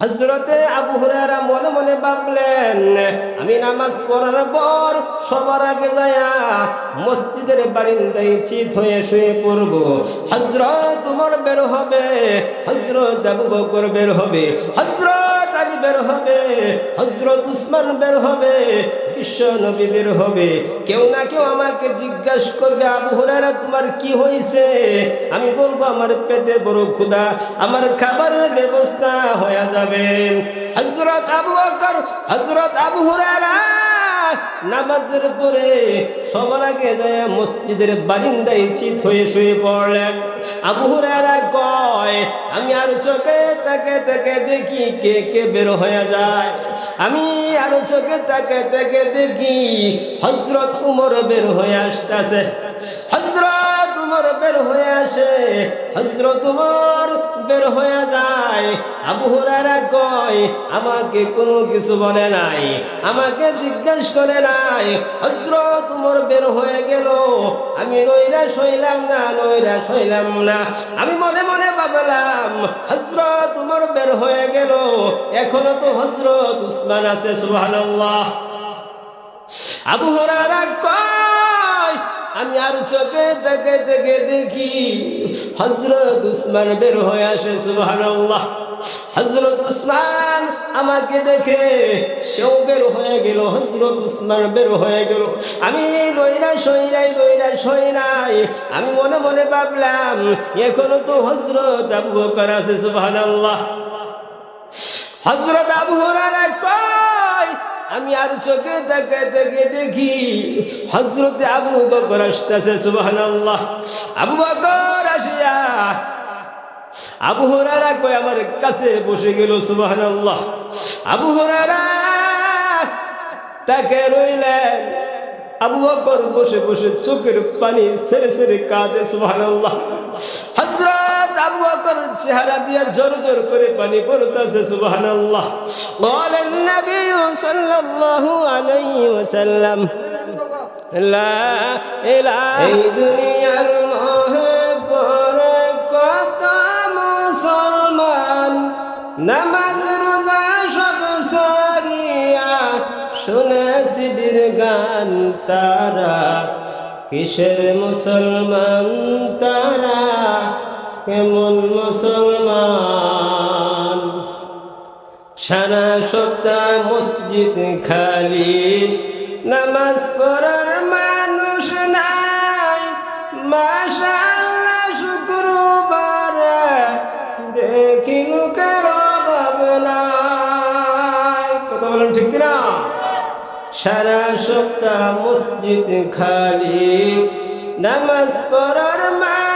হজরতে আবু হুরায়রা মনে মনে ভাবলেন, আমি নামাজ পড়ার পর সবার আগে যায়া মসজিদের বারিন্দায় চিত হয়ে শুয়ে পড়ব। হজরত উমর বের হবে হজরত আবু বকর বের হবে হজরত আলী বের হবে হজরত উসমান বের হবে, বিশ্ব নবী বের হবে। কেউ না কেউ আমাকে জিজ্ঞাসা করবে, আবু হুরায়রা, তোমার কি হয়েছে আমি বলব, আমার পেটে বড় ক্ষুধা, আমার খাবারের ব্যবস্থা হয়ে যাবে। হজরত আবু বকর হজরত আবু হুরায়রা নামাজের পরে সবার আগে যায় মসজিদের বারিন্দায় চিত হয়ে শুয়ে পড়লেন কয়, আমি আর চোখে তাকে তাকে দেখি কে কে বের হয়ে যায়। আমি আর চোখে তাকে তাকে দেখি হজরত উমর বের হয়ে আসতেছে। হজরত উমর বের হয়ে আসে হজরত উমর বের হয়ে যায়। আবু হুরায়রা কয়, আমাকে কোনো কিছু বলে নাই, আমাকে জিজ্ঞেস করে নাই। হজরত উমর বের হয়ে গেল। আমি নইরা সইলাম না নইরা সইলাম না। আমি মনে মনে ভাবলাম হজরত উমর বের হয়ে গেল। এখনও তো হজরত উসমান আছে, সুবহানাল্লাহ। আবু হুরায়রা কয় আমি আর চোখে দেখে দেখে দেখি হজরত উসমান বের হয়ে আসে, সুবহানাল্লাহ। হজরত উসমান আমাকে দেখে সেও বের হয়ে গেল হজরত উসমান বের হয়ে গেল। আমি লইরা সইরাই লইরা সইরাই, আমি মনে মনে ভাবলাম, এখনও তো হজরত আবু বকর আছে, সুবহানাল্লাহ। হজরত আবু হুরায়রা কয় আমি আর চোখে দেখে দেখে দেখি হজরতে আবু বকর আসতেছে, সুবহানাল্লাহ। আবু বকর আসিয়া আবু হুরায়রা কয়, আমার কাছে বসে গেল, সুবহানাল্লাহ। আবু হুরায়রা তাকে রইলেন। আবু বকর বসে বসে চোখের পানি সেরে সেরে কাঁদে, সুবহানাল্লাহ। হযরত আবু বকর চেহারা দিয়ে জোর জোর করে পানি পড়তেছে সুবহানাল্লাহ। বলেন নবী সাল্লাল্লাহু আলাইহি ওয়াসাল্লাম লা ইলাহা এই দুনিয়ার মোহে কত মুসলমান নামাজ রোজা সব সারিয়া শুনে সিদির গান তারা কিসের মুসলমান তারা? কেমন মুসলমান। সারা সপ্তাহ মসজিদ খালি, নামাজ পড়ার মানুষ নাই। মাশাআল্লাহ, শুক্রবার দেখি লোকের অভাব নাই। কথা বলেন ঠিক না সারা সপ্তাহ মসজিদ খালি, নামাজ পড়ার মানুষ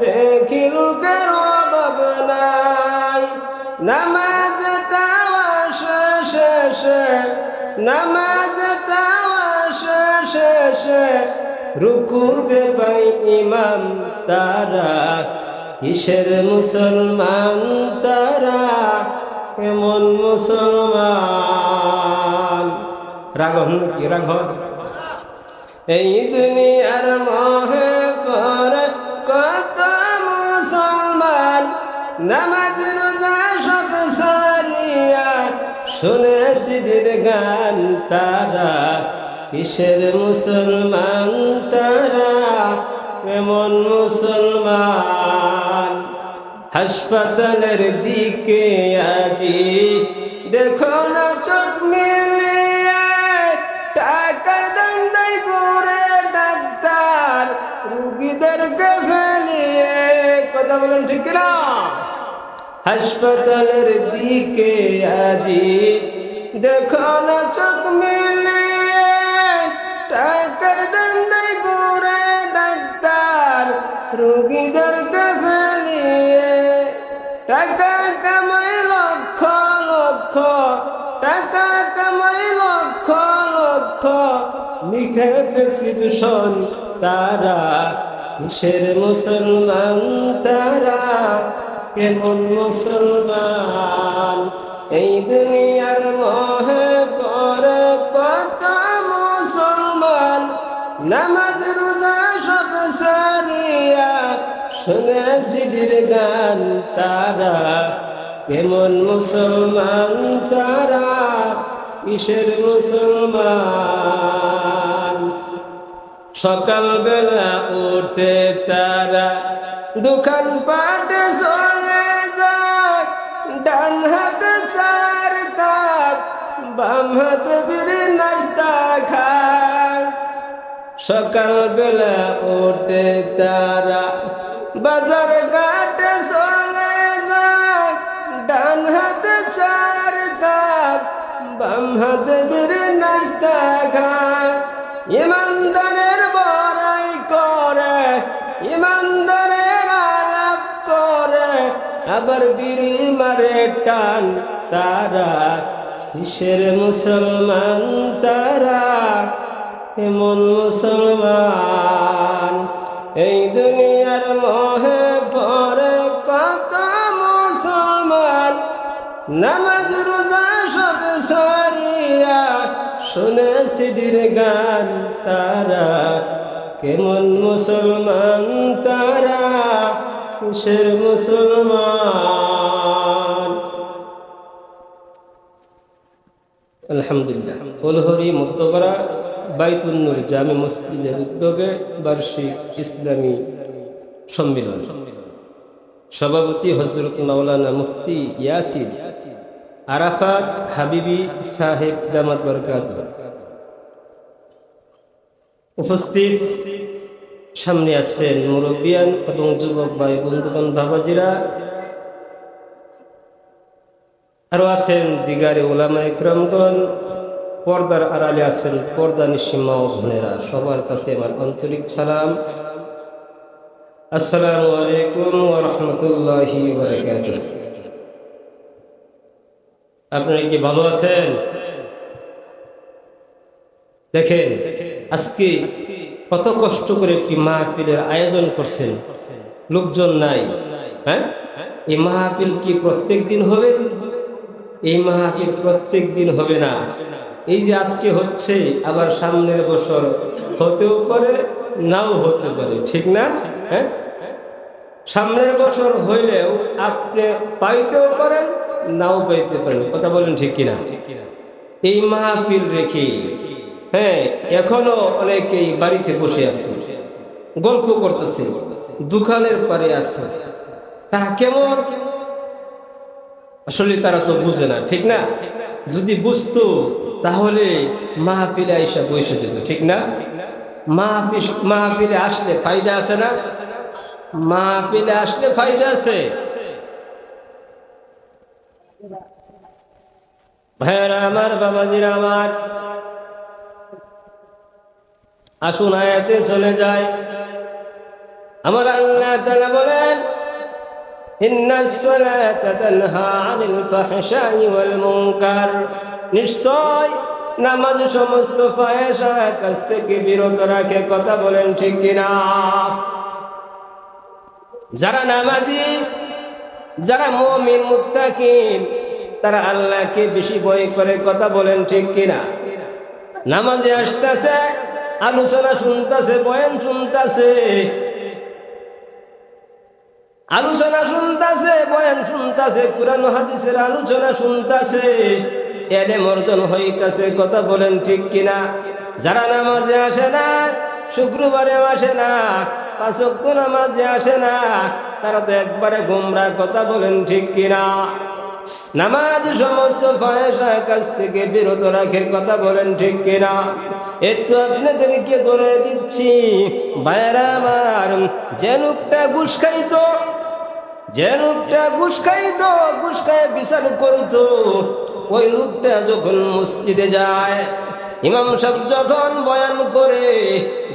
দেখি নামাজ তাওয়া নামাজ তাওয়া রুকুতে পাই ইমাম তারা, কিসের মুসলমান তারা, কেমন মুসলমান? রাঘব কি রাঘব এই দুনিয়ার মহে পর কত মুসলমান নামাজ, রোজা সব সারিয়া শুনে সিদির গান তারা, কিসের মুসলমান তারা, কেমন মুসলমান? হাসপাতালের দিকে আজি দেখো না চোখ বলেন ঠিক না হাসপাতালের দিকে আজি দেখো না চোখ মিলিয়ে টাকার দান্দাই করে ডাক্তার রুগীদেরকে ফেলিয়ে। টাকা কামাই লক্ষ লক্ষ, টাকা কামাই লক্ষ লক্ষ। তারা কিসের মুসলমান তারা কেমন মুসলমান? এই দুনিয়ার মহে কত মুসলমান? নামাজ, রোজা সব সারিয়া শুনে সিডির গান তারা কেমন মুসলমান তারা? কিসের মুসলমান? সকালবেলা উঠে তারা দোকান পাটে চলে যায়। ডান হাতে চার কাপ, বাম হাতে বিড়ি নাস্তা খায়। সকালবেলা উঠে তারা বাজার ঘাটে চলে যায়। ডান হাতে চার কাপ, বাম হাতে বিড়ি নাস্তা খায়। ইমানদারের আবার বিড়ি মারে টান তারা, কিসের মুসলমান তারা? এমন মুসলমান? এই দুনিয়ার মহে পরে কত মুসলমান? নামাজ, রোজা সব সারিয়া শুনে সিদির গান তারা, কেমন মুসলমান তারা? কিসের মুসলমান। আলহামদুলিল্লাহ। ফুলহরি মুক্তপাড়া বাইতুন্নুর জামে মসজিদের উদ্যোগে বার্ষিক ইসলামী সম্মেলন। সভাপতি হজরত মাওলানা মুফতি ইয়াসির আরাফাত হাবিবি সাহেব দামাত বরকাত। উপস্থিত সামনে আছেন মুরব্বিয়ান এবং যুবক ভাই, বন্ধুগণ, বাবাজিরা। আরও আছেন দিগারে ওলামা ইকরামগণ পর্দার আড়ালে আছেন পর্দা নিসীমা সবার কাছে আমার আন্তরিক সালাম। আসসালামু আলাইকুম রাহমাতুল্লাহি আপনারা কি ভালো আছেন? দেখেন, আজকে কত কষ্ট করে একটি মাহফিলের আয়োজন করছেন। লোকজন নাই। হ্যাঁ? এই মাহফিল কি প্রত্যেক দিন হবে? এই মাহফিল প্রত্যেক দিন হবে না। এই যে আজকে হচ্ছে, আবার সামনের বছর হতেও পারে, নাও হতে পারে, ঠিক না? হ্যাঁ? সামনের বছর হইলেও আপনি পাইতেও পারেন, নাও পাইতে পারেন। কথা বলেন ঠিক কিনা? এই মাহফিল রেখে হ্যাঁ এখনও অনেকেই বাড়িতে বসে আছে, গল্প করতেছে দোকানের পারে আছে। তারা কেমন? আসলে তারা তো বুঝে না, ঠিক না? যদি বুঝতো, তাহলে মাহফিলে আইসা বসে যেত, ঠিক না? মাহফিল মাহফিলে আসলে ফায়দা আছে না? মাহফিলে আসলে ফায়দা আছে। ভাইয়ারা আমার, বাবাজিরা আমার আসুন আয়াতে চলে যায়। আমার আল্লাহ তাআলা বলেন নিশ্চয় নামাজ সমস্ত থেকে কথা বলেন ঠিক যারা নামাজি, যারা মুমিন, মুত্তাকিন, তারা আল্লাহকে বেশি ভয় করে, কথা বলেন ঠিক কিনা? নামাজে আসতেছে আলোচনা শুনতেছে, বয়ান শুনতেছে। আলোচনা শুনতেছে, বয়ান শুনতেছে, কোরআন হাদিসের আলোচনা শুনতেছে। এলে মর্দন হইতাছে, কথা বলেন ঠিক কিনা? যারা নামাজে আসে না শুক্রবারে আসে না পাঁচক্ত নামাজে আসে না, তারা তো একবারে গুমরা, কথা বলেন ঠিক কিনা? নামাজ সমস্ত পয়সা কাছ থেকে বিরত রাখে, কথা বলেন ঠিক কিনা? একটু আপনাদেরকে ধরে দিচ্ছি আমার, যে লোকটা ঘুষ খাইতো, যে লোকটা ঘুষ খাইতো, ঘুষ খায় বিচার করতো, ওই লোকটা যখন মসজিদে যায় ইমাম সাহেব যখন বয়ান করে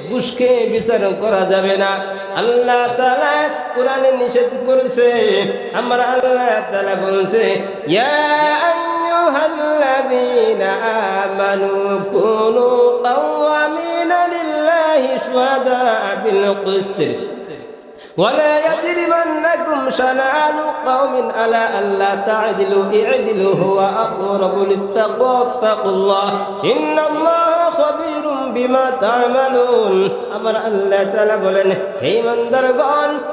ঘুষকে বিচার করা যাবে না। আল্লাহ তালা কোরআনে নিষেধ করেছে। আমরা আল্লাহ তালা বলছে আমানু ولا يجرمنكم شنآن قوم على ألا تعدلوا اعدلوا هو أقرب للتقوى اتقوا الله. إن الله আমার আল্লাহ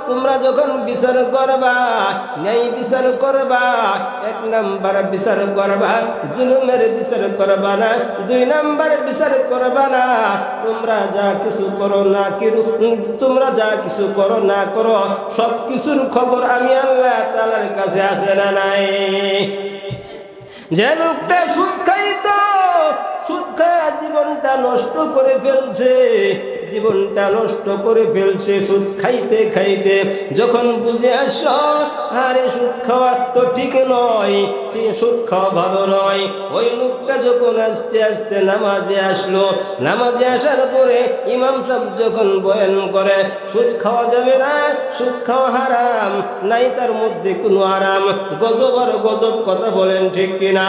তোমরা যখন বিচার করবা বিচার করবা, এক বিচার করবা করবা না, দুই করবা না, তোমরা যা কিছু করো না তোমরা যা কিছু করো না করো সব কিছুর খবর আমি আল্লাহ তালার কাছে আছে না নাই? যে লোকটা সুদ সুদ খায়া জীবনটা নষ্ট করে ফেলছে, জীবনটা নষ্ট করে ফেলছে সুদ খাইতে খাইতে। যখন বুঝে আসলো, আরে সুদ খাওয়া তো ঠিক নয় সুদ খাওয়া ভালো নয়। ওই লোকটা যখন আস্তে আস্তে নামাজে আসলো, নামাজে আসার পরে ইমাম সাহেব যখন বয়ান করে, সুদ খাওয়া যাবে না, সুদ খাওয়া হারাম, নাই তার মধ্যে কোনো আরাম। গজব আর গজব কথা বলেন ঠিক কিনা?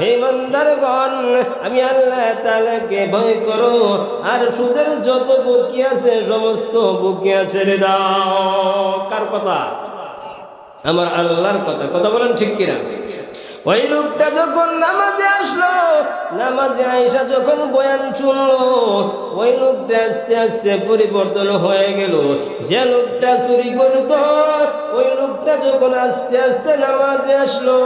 হে মন্দারগণ আমি আল্লাহ তালাকে ভয় করো, আর সুদের যত বুকি আছে, সমস্ত বকি আছে রে দাও। কার কথা? আমার আল্লাহর কথা। কথা বলেন ঠিক কিনা? ওই লোকটা যখন নামাজে আসলো, নামাজে আইসা যখন বয়ান শুনলো, ওই লোকটা আস্তে আস্তে পরিবর্তন হয়ে গেল। যে লোকটা চুরি করত, ওই লোকটা যখন আস্তে আস্তে নামাজে আসলো,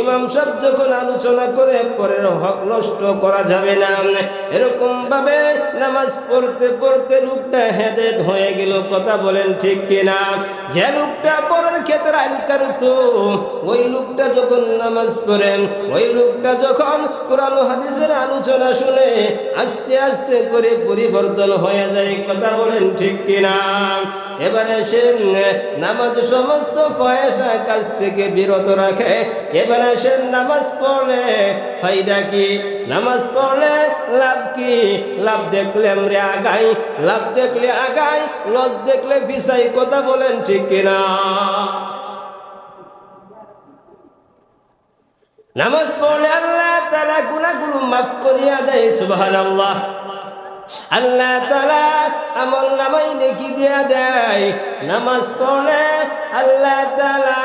ইমাম সাহেব যখন আলোচনা করে, পরের হক নষ্ট করা যাবে না। এরকম ভাবে নামাজ পড়তে পড়তে লোকটা হেদেদ হয়ে গেল, কথা বলেন ঠিক কিনা? যে লোকটা পরের ক্ষেত্রে আইন কারুত ওই লোকটা যখন নামাজ পড়েন। ওই লোকটা যখন কোরআন হাদিসের আলোচনা শুনে আস্তে আস্তে করে পরিবর্তন হয়ে যায়, কথা বলেন ঠিক কিনা? এবারে সে নামাজ সমস্ত পয়সা কাছ থেকে বিরত রাখে। এবারে সে নামাজ পড়লে ফায়দা কি? নামাজ পড়লে লাভ কি? লাভ দেখলে আমরা আগাই, লাভ দেখলে আগাই, লস দেখলে পিছাই, কথা বলেন ঠিক কিনা? নামাজ পড়লে আল্লাহ তালা গুণাগুলো মাফ করিয়া দেয় সুবাহান আল্লাহ আল্লাহ তালা আমল নামাই নেকি দিয়া দেয়। নামাজ পড়লে আল্লাহ তালা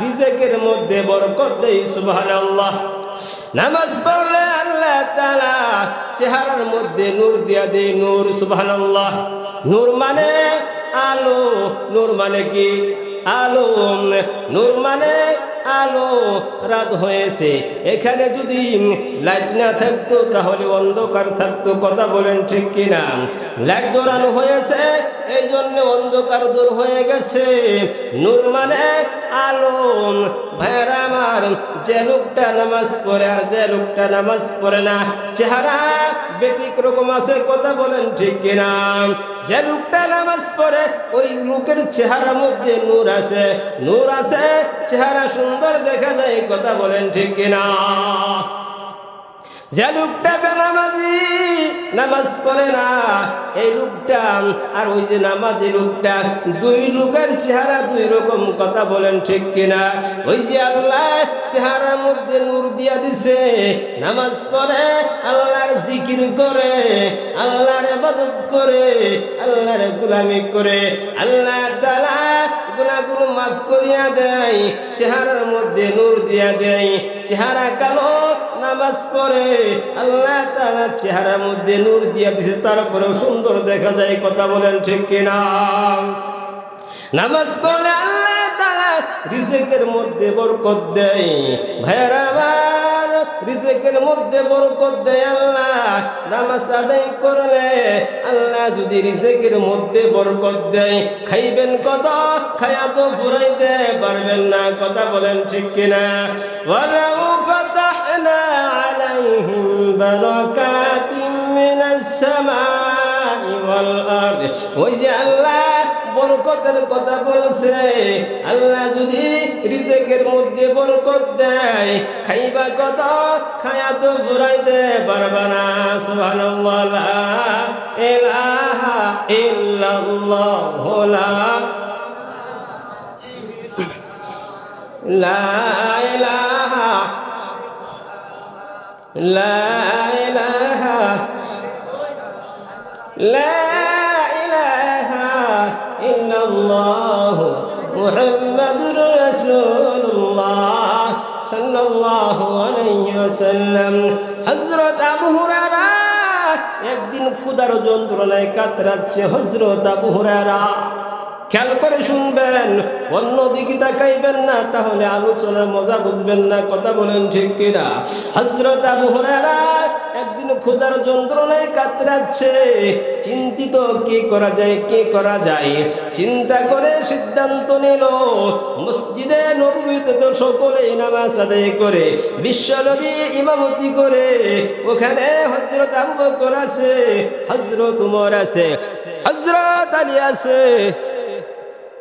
রিজেকের মধ্যে বরকত দেয় সুবাহান আল্লাহ নামাজ পড়লে আল্লাহ তালা চেহারার মধ্যে নূর দিয়া দেয়, নূর সুবাহান আল্লাহ নূর মানে আলো, নূর মানে কি? আলো। নূর মানে আলো রাত হয়েছে। এখানে যদি লাইট না থাকতো, তাহলে অন্ধকার থাকতো। কথা বলেন ঠিক কিনা? লাইট দৌড়ানো হয়েছে এই জন্য অন্ধকার দূর হয়ে গেছে। নূর মানে আলো ভাইয়েরা আমার, যে লোকটা নামাজ পড়ে আর যে লোকটা নামাজ পড়ে না, চেহারা ব্যতিক্রম আছে, কথা বলেন ঠিক কিনা? যে লোকটা নামাজ পড়ে, ওই লোকের চেহারার মধ্যে নূর আছে। নূর আছে, চেহারা সুন্দর দেখা যায়, কথা বলেন ঠিক কিনা? যে লোকটা বেনামাজি, নামাজ পড়ে না, এই লোকটা, আর ওই যে নামাজি লোকটা, দুই লোকের চেহারা দুই রকম কথা বলেন ঠিক কিনা? ওই যে আল্লাহ চেহারার মধ্যে নূর দিয়া দিছে, নামাজ পড়ে, আল্লাহর জিকির করে, আল্লাহর ইবাদত করে, আল্লাহর গোলামি করে আল্লাহ তাআলা গুনাহগুলো মাফ করিয়া দেয়, চেহারার মধ্যে নূর দিয়া দেয়। চেহারা কালো, নামাজ পড়ে, আল্লাহ তাআলা চেহারার মধ্যে নূর দিয়া দিছে, তারপরেও সুন্দর দেখা যায়, কথা বলেন ঠিক কিনা? নামাজ পড়লে আল্লাহ তাআলা রিজিকের মধ্যে বরকত দেয়। ভাইরা রিজিকের মধ্যে বরকত দেয় আল্লাহ। নামাজ আদায় করলে আল্লাহ যদি রিজেকের মধ্যে বরকত দেয়, খাইবেন কথা, খায়া তো ঘুরাইতে পারবেন না, কথা বলেন ঠিক কিনা? ওই যে আল্লাহ বরকতের কথা বলছে। আল্লাহ যদি রিজেকের মধ্যে বরকত দেয় খাইবা কত খায়া তো ঘুরাইতে দে না। সুবহানাল্লাহ, ইলাহা ইল্লাল্লাহ লা লা ইলাহা লা ইলাহা, লা الله محمد رسول الله صلى الله عليه وسلم حضرت أبو هريرة একদিন ক্ষুদার যন্ত্রণায় কাতরাচ্ছে হজরত আবু হুরায়রা খেয়াল করে শুনবেন, অন্য দিকে তাকাইবেন না, তাহলে আলোচনার মজা বুঝবেন না, কথা বলেন ঠিক কিনা? হজরত আবু হুরায়রা একদিন ক্ষুধার যন্ত্রণায় কাতরাচ্ছে, চিন্তিত, কি করা যায়, কি করা যায়? চিন্তা করে সিদ্ধান্ত নিল, মসজিদে নবীতে তো সকলেই নামাজ আদায় করে বিশ্বনবী ইমামতি করে, ওখানে হজরত আবু বকর আছে হজরত উমর আছে হজরত আলী আছে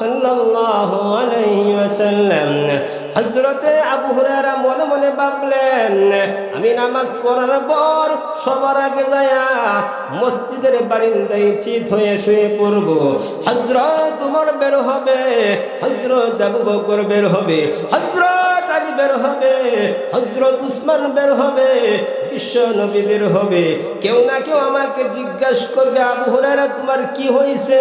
সাল্লাল্লাহু আলাইহি ওয়াসাল্লাম। হযরতে আবু হুরায়রা মনে মনে ভাবলেন, আমি নামাজ পড়ার পর সবার আগে যায় মসজিদের বারিন্দায় চিত হয়ে শুয়ে পড়ব। হজরত উমর বের হবে হজরত আবু বকর বের হবে হজরত আলী বের হবে হজরত উসমান বের হবে, বিশ্ব নবী বের হবে। কেউ না কেউ আমাকে জিজ্ঞাসা করবে, আবু হুরায়রা, তোমার কি হয়েছে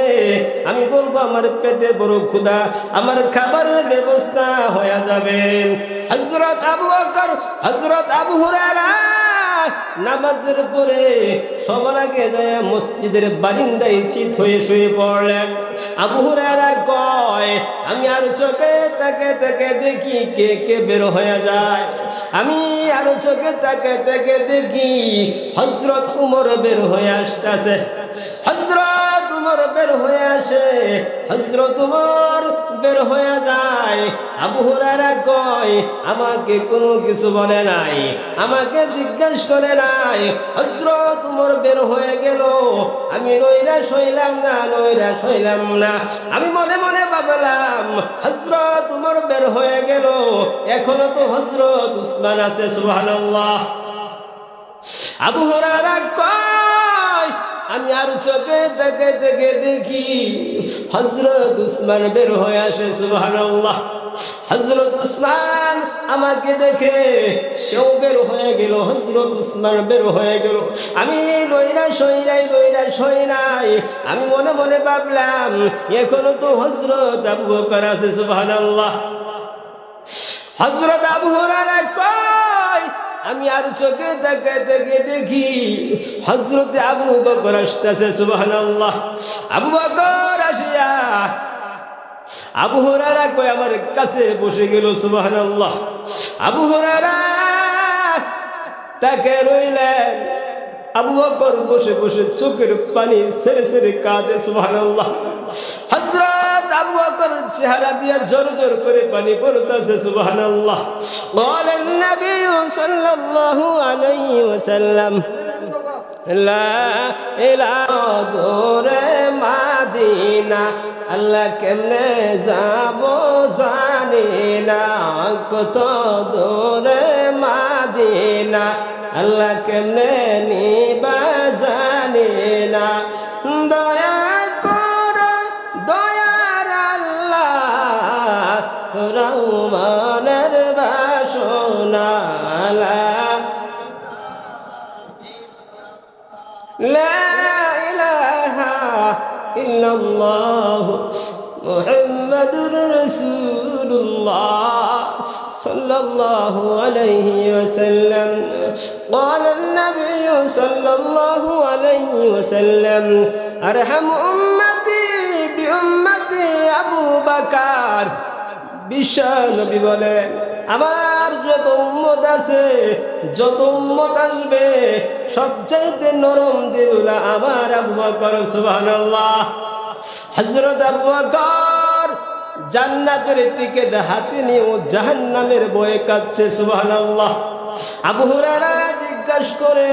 আমি বলব, আমার পেটে বড় ক্ষুধা, আমার খাবারের ব্যবস্থা হয়ে যাবে। হজরত আবু বকর হজরত আবু হুরায়রা নামাজের পরে সবার আগে যায় মসজিদের বারিন্দায় চিত হয়ে শুয়ে পড়লেন। আবু কয়, আমি আর চোখে তাকে তাকে দেখি কে কে বের হয়ে যায়। আমি আর চোখে তাকে তাকে দেখি হজরত উমর বের হয়ে আসতেছে। হজরত উমর বের হয়ে আসে হজরত উমর বের হয়ে যায়। আবু হুরায়রা কয়, আমাকে কোনো কিছু বলে নাই, আমাকে জিজ্ঞেস করে নাই। হজরত উমর বের হয়ে গেল। আমি নইরা সইলাম না, নইরা সইলাম না। আমি মনে মনে ভাবলাম হজরত উমর বের হয়ে গেল। এখনও তো হজরত উসমান আছে, সুবহানাল্লাহ। আবু হুরায়রা কয় আমি আর চোখে দেখে দেখে দেখি হজরত উসমান বের হয়ে আসে, সুবহানাল্লাহ। হজরত উসমান আমাকে দেখে সেও বের হয়ে গেল হজরত উসমান বের হয়ে গেল। আমি রইরা সইরাই রইরা সইরাই, আমি মনে মনে ভাবলাম, এখনও তো হজরত আবু বকর আছে, সুবহানাল্লাহ। হজরত আবু হুরায়রা কয় আমি আর চোখে দেখে দেখে দেখি হজরত আবু বকর আসতেছে, সুবহানাল্লাহ। আবু বকর আসিয়া আবু হরারা কয়, আমার কাছে বসে গেল, সুবহানাল্লাহ। আবু হরারা তাকে রইলেন। আবু বকর বসে বসে চোখের পানি সেরে সেরে কাঁদে সোহান কেমনে যাব জানি না, কত দোরে মাদিনা। আল্লাহ কেমনে নিবা জানি না দয়া কর দয়ার আল্লাহ রহমানের বাসনা لا إله إلا الله محمد رسول الله صلى الله عليه وسلم قال النبي صلى الله عليه وسلم أرحم أمتي بأمتي কার বিশ্ব নবী বলে আমার যত উম্মত আছে যত উম্মত আসবে সবচাইতে নরম দিলুলা আমার আবু বকর সুবহানাল্লাহ হযরত আবু বকর জান্নাতের টিকিট হাতে নিয়ে ও জাহান্নামের বয়ে কাচ্ছে সুবহানাল্লাহ আবু হুরারা জিজ্ঞাসা করে,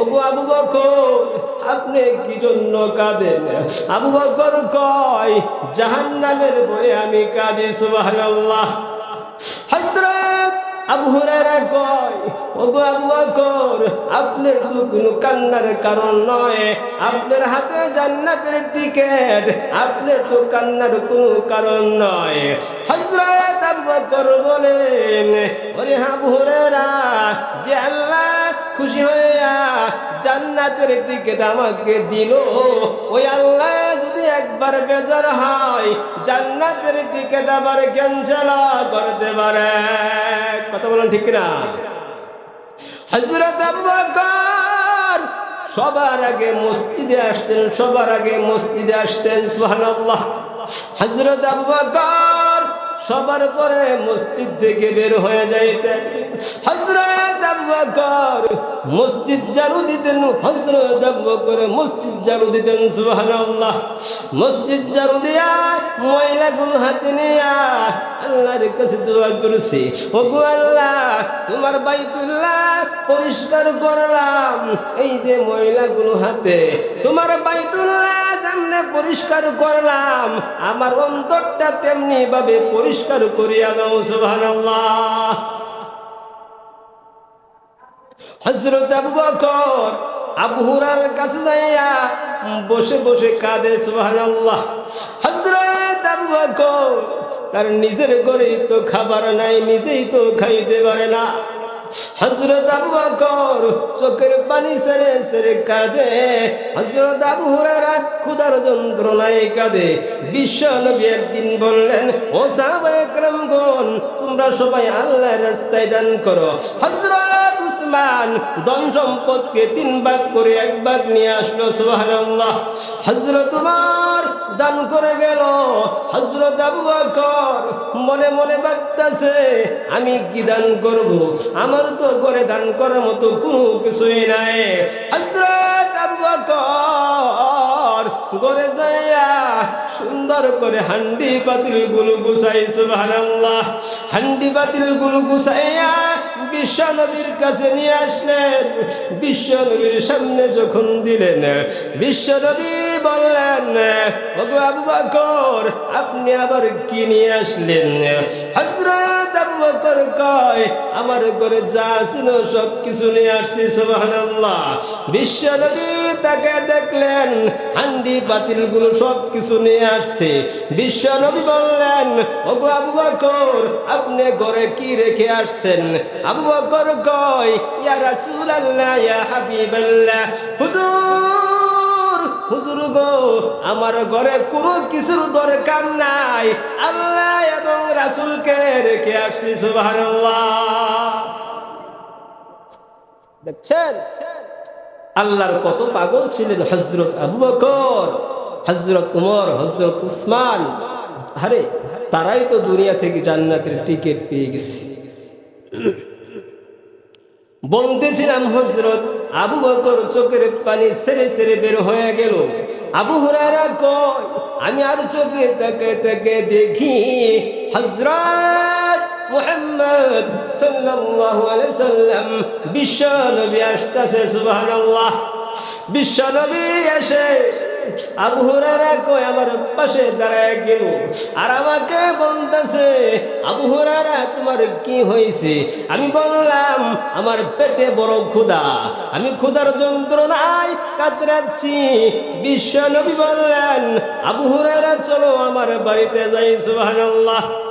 ওগো আবু বকর, আপনি কি জন্য কাঁদেন? আবু বকর কয়, জাহান্নামের বয়ে আমি কাঁদি, সুবহানাল্লাহ। হযরত আবু কয়, ওগো আবু বকর, আপনার তো কোনো কান্নার কারণ নয়। আপনার হাতে জান্নাতের টিকেট, আপনার তো কান্নার কোনো কারণ নয়। হযরত আবু বকর বলেন, ওরে আবু হুরায়রা, যে আল্লাহ খুশি হইয়া জান্নাতের টিকিট আমাকে দিল, ওই আল্লাহ যদি একবার বেজার হয়, জান্নাতের টিকিট আবার ক্যান্সেল করতে পারে কথা বলেন ঠিক না হজরত সবার আগে মসজিদে আসতেন, সবার আগে মসজিদে আসতেন, সুবহানাল্লাহ। হজরত আবু বকর সবার পরে মসজিদ থেকে বের হয়ে যাইতেন হজরত আবু বকর মসজিদ জারু দিতেন হজরত আবু বকর মসজিদ জারু দিতেন, সুবহানাল্লাহ। মসজিদ জারু দিয়া ময়লাগুলো হাতে নিয়া আল্লাহর কাছে দোয়া করছি, ওগো আল্লাহ, তোমার বাইতুল্লাহ পরিষ্কার করলাম। এই যে ময়লাগুলো হাতে, তোমার বাইতুল্লাহ জানলে পরিষ্কার করলাম। আমার অন্তরটা তেমনি ভাবে পরিষ্কার করিয়া দাও, সুবহানাল্লাহ। কাছে যাইয়া বসে বসে কাঁদে, সুবহানাল্লাহ। তার নিজের ঘরেই তো খাবার নাই, নিজেই তো খাইতে পারে না। হজরত আবু বকর চোখের পানি সেরে সেরে কাঁদে। হজরত আবু হুরারা ক্ষুধার যন্ত্রণায় কাঁদে। বিশ্ব নবী একদিন বললেন, ও সাহাবা একরামগণ তোমরা সবাই আল্লাহর রাস্তায় দান করো। হজরত উসমান ধন সম্পদকে তিন ভাগ করে এক ভাগ নিয়ে আসলো, সুবহানাল্লাহ। হজরত উমর দান করে গেল। হজরত আবু বকর মনে মনে ভাবতেছে, আমি কি দান করব? আমার তো করে দান করার মতো কোনো কিছুই নাই। হজরত আবু বকর গড়ে যাইয়া সুন্দর করে হান্ডি পাতিলগুলো গুছাই সুবহানাল্লাহ। হান্ডি পাতিলগুলো গুছাইয়া বিশ্ব নবীর কাছে নিয়ে আসলেন। বিশ্ব নবীর সামনে যখন দিলেন বিশ্ব নবী বললেন, ওগো আবু বকর, আপনি আবার কি নিয়ে আসলেন? হযরত আবু কয় আমার ঘরে যা ছিল সব কিছু নিয়ে আসছি, সুবহানাল্লাহ। বিশ্ব নবী তাকে দেখলেন, হান্ডি বাতিলগুলো সব কিছু নিয়ে আসছে। বিশ্ব নবী বললেন, ওগো আবু বকর, আপনি ঘরে কি রেখে আসছেন? আবু বকর কয়, ইয়া রাসূলুল্লাহ, ইয়া হাবিবাল্লাহ। হুজুর হুজুর গো, আমার ঘরে কোনো কিছুর দরকার নাই। আল্লাহ এবং রাসূলকে রেখে আসছি দেখছেন? আল্লাহর কত পাগল ছিলেন হজরত আবু হজরত উমর হজরত উসমান। আরে, তারাই তো দুনিয়া থেকে জান্নাতের টিকিট পেয়ে গেছে। বলতেছিলাম হজরত আবু বকর চোখের পানি সেরে সেরে বের হয়ে গেল। আবু হুরারা কয়, আমি আর চোখে তাকে তাকে দেখি। হজরত মুহাম্মদ সাল্লাল্লাহু আলাইহি সাল্লাম, বিশ্ব নবী আসতেছে, সুবহানাল্লাহ। বিশ্ব নবী এসে আবু হুরারা কয়, আমার পাশে দাঁড়ায় গেল। আর আমাকে বলতেছে, আবু হুরারা তোমার কি হয়েছে? আমি বললাম, আমার পেটে বড় ক্ষুধা। আমি ক্ষুধার যন্ত্রণায় কাতরাচ্ছি। বিশ্ব নবী বললেন, আবু হুরারা চলো আমার বাড়িতে যাই, সুবহানাল্লাহ।